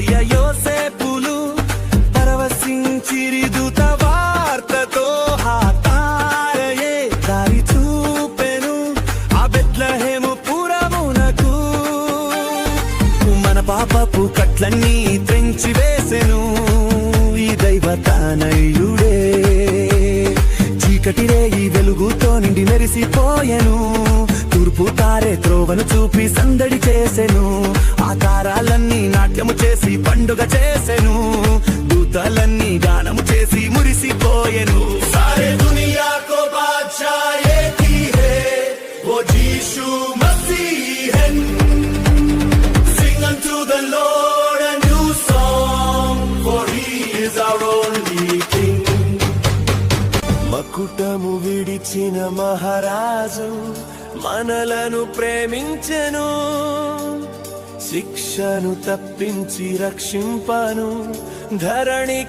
భార్య యోసేపులు పరవశించిరి దూత వార్తతో హాతారయే దారి చూపెను. ఆ బెత్లహేము పురమునకు మన పాపపు కట్లన్నీ త్రెంచి వేసెను. ఈ దైవతానయుడే చీకటి రేయి వెలుగుతో నిండి మెరిసిపోయెను. తూర్పు తారే త్రోవను చూపి సందడి చేసెను. ఆ పండుగ చేసెను. దూతలన్నీ గానము చేసి మురిసిపోయెను. సారే దునియా కో బాద్షా ఏకీ హే. వో జీషు మసీహన్. Sing to the lord a new song for he is our only king మకుటము విడిచిన మహారాజు మనలను ప్రేమించెను. శిక్షను తప్పించి రక్షింపను. ధరణికి